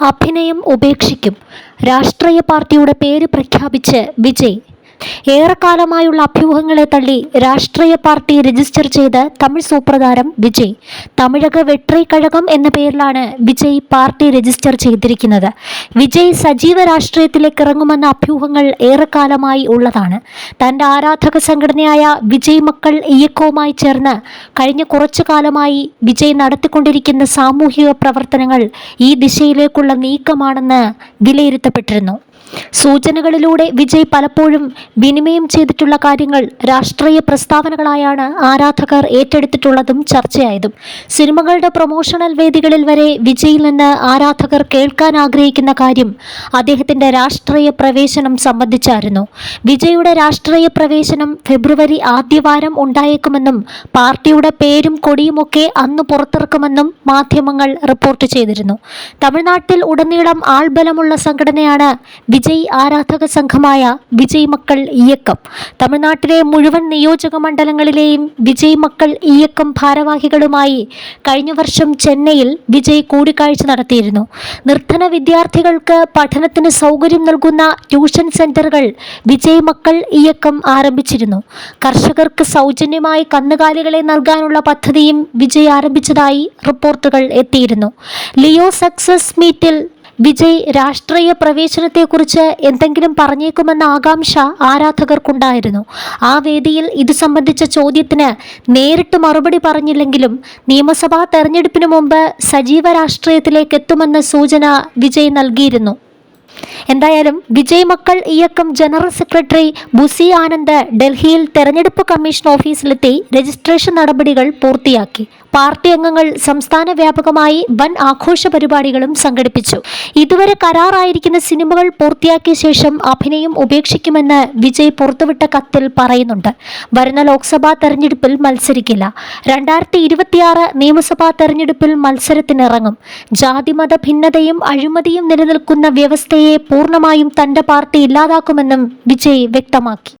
അഭിനയം ഉപേക്ഷിക്കും. രാഷ്ട്രീയ പാർട്ടിയുടെ പേര് പ്രഖ്യാപിച്ച് വിജയ്. ഏറെക്കാലമായുള്ള അഭ്യൂഹങ്ങളെ തള്ളി രാഷ്ട്രീയ പാർട്ടി രജിസ്റ്റർ ചെയ്ത് തമിഴ് സൂപ്രതാരം വിജയ്. തമിഴക വെട്രി കഴകം എന്ന പേരിലാണ് വിജയ് പാർട്ടി രജിസ്റ്റർ ചെയ്തിരിക്കുന്നത്. വിജയ് സജീവ രാഷ്ട്രീയത്തിലേക്ക് ഇറങ്ങുമെന്ന അഭ്യൂഹങ്ങൾ ഏറെക്കാലമായി ഉള്ളതാണ്. തന്റെ ആരാധക സംഘടനയായ വിജയ് മക്കൾ ഇയക്കവുമായി ചേർന്ന് കഴിഞ്ഞ കുറച്ചു കാലമായി വിജയ് നടത്തിക്കൊണ്ടിരിക്കുന്ന സാമൂഹിക പ്രവർത്തനങ്ങൾ ഈ ദിശയിലേക്കുള്ള നീക്കമാണെന്ന് വിലയിരുത്തപ്പെട്ടിരുന്നു. സൂചനകളിലൂടെ വിജയ് പലപ്പോഴും വിനിമയം ചെയ്തിട്ടുള്ള കാര്യങ്ങൾ രാഷ്ട്രീയ പ്രസ്താവനകളായാണ് ആരാധകർ ഏറ്റെടുത്തിട്ടുള്ളതും ചർച്ചയായതും. സിനിമകളുടെ പ്രൊമോഷണൽ വേദികളിൽ വരെ വിജയിൽ നിന്ന് ആരാധകർ കേൾക്കാൻ ആഗ്രഹിക്കുന്ന കാര്യം അദ്ദേഹത്തിന്റെ രാഷ്ട്രീയ പ്രവേശനം സംബന്ധിച്ചായിരുന്നു. വിജയുടെ രാഷ്ട്രീയ പ്രവേശനം ഫെബ്രുവരി ആദ്യവാരം ഉണ്ടായേക്കുമെന്നും പാർട്ടിയുടെ പേരും കൊടിയുമൊക്കെ അന്ന് പുറത്തിറക്കുമെന്നും മാധ്യമങ്ങൾ റിപ്പോർട്ട് ചെയ്തിരുന്നു. തമിഴ്നാട്ടിൽ ഉടനീളം ആൾബലമുള്ള സംഘടനയാണ് വിജയ് ആരാധക സംഘമായ വിജയ് മക്കൾ ഇയക്കം. തമിഴ്നാട്ടിലെ മുഴുവൻ നിയോജക മണ്ഡലങ്ങളിലെയും വിജയ് മക്കൾ ഇയക്കം ഭാരവാഹികളുമായി കഴിഞ്ഞ വർഷം ചെന്നൈയിൽ വിജയ് കൂടിക്കാഴ്ച നടത്തിയിരുന്നു. നിർധന വിദ്യാർത്ഥികൾക്ക് പഠനത്തിന് സൗകര്യം നൽകുന്ന ട്യൂഷൻ സെന്ററുകൾ വിജയ് മക്കൾ ഇയക്കം ആരംഭിച്ചിരുന്നു. കർഷകർക്ക് സൗജന്യമായി കന്നുകാലികളെ നൽകാനുള്ള പദ്ധതിയും വിജയ് ആരംഭിച്ചതായി റിപ്പോർട്ടുകൾ എത്തിയിരുന്നു. ലിയോ സക്സസ് മീറ്റിൽ വിജയ് രാഷ്ട്രീയ പ്രവേശനത്തെക്കുറിച്ച് എന്തെങ്കിലും പറഞ്ഞേക്കുമെന്ന ആകാംക്ഷ ആരാധകർക്കുണ്ടായിരുന്നു. ആ വേദിയിൽ ഇത് സംബന്ധിച്ച ചോദ്യത്തിന് നേരിട്ട് മറുപടി പറഞ്ഞില്ലെങ്കിലും നിയമസഭാ തെരഞ്ഞെടുപ്പിന് മുമ്പ് സജീവ രാഷ്ട്രീയത്തിലേക്ക് എത്തുമെന്ന സൂചന വിജയ് നൽകിയിരുന്നു. എന്തായാലും വിജയ് മക്കൾ ഇയക്കം ജനറൽ സെക്രട്ടറി ബുസി ആനന്ദ് ഡൽഹിയിൽ തെരഞ്ഞെടുപ്പ് കമ്മീഷൻ ഓഫീസിലെത്തി രജിസ്ട്രേഷൻ നടപടികൾ പൂർത്തിയാക്കി. പാർട്ടി അംഗങ്ങൾ സംസ്ഥാന വ്യാപകമായി വൻ ആഘോഷ പരിപാടികളും സംഘടിപ്പിച്ചു. ഇതുവരെ കരാറായിരിക്കുന്ന സിനിമകൾ പൂർത്തിയാക്കിയ ശേഷം അഭിനയം ഉപേക്ഷിക്കുമെന്ന് വിജയ് പുറത്തുവിട്ട കത്തിൽ പറയുന്നുണ്ട്. വരുന്ന ലോക്സഭാ തെരഞ്ഞെടുപ്പിൽ മത്സരിക്കില്ല. രണ്ടായിരത്തി ഇരുപത്തിയാറ് നിയമസഭാ തെരഞ്ഞെടുപ്പിൽ മത്സരത്തിനിറങ്ങും. ജാതിമത ഭിന്നതയും അഴിമതിയും നിലനിൽക്കുന്ന വ്യവസ്ഥയെ പൂർണമായും തന്റെ പാർട്ടി ഇല്ലാതാക്കുമെന്നും വിജയ് വ്യക്തമാക്കി.